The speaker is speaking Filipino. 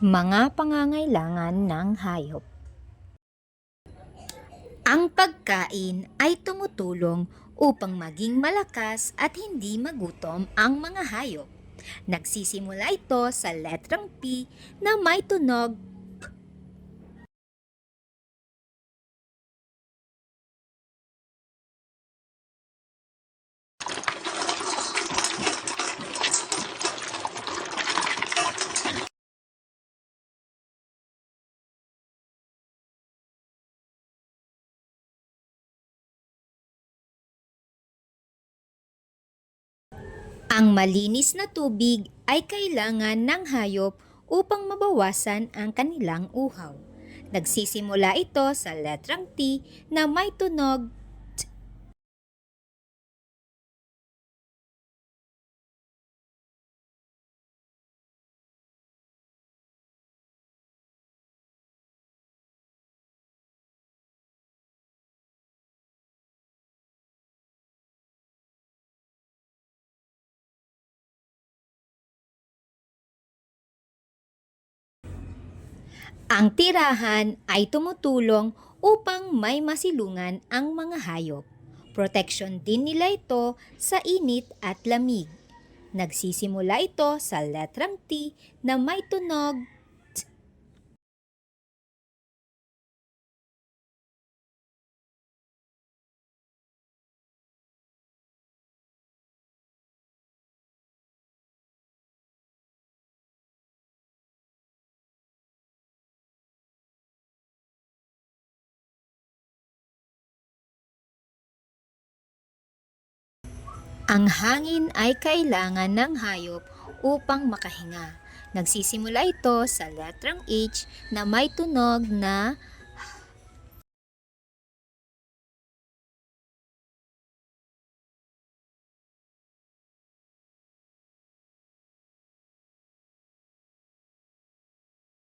Mga pangangailangan ng hayop Ang pagkain ay tumutulong upang maging malakas at hindi magutom ang mga hayop. Nagsisimula ito sa letrang P na may tunog Ang malinis na tubig ay kailangan ng hayop upang mabawasan ang kanilang uhaw. Nagsisimula ito sa letrang T na may tunog Ang tirahan ay tumutulong upang may masilungan ang mga hayop. Proteksyon din nila ito sa init at lamig. Nagsisimula ito sa letrang T na may tunog Ang hangin ay kailangan ng hayop upang makahinga. Nagsisimula ito sa letrang H na may tunog na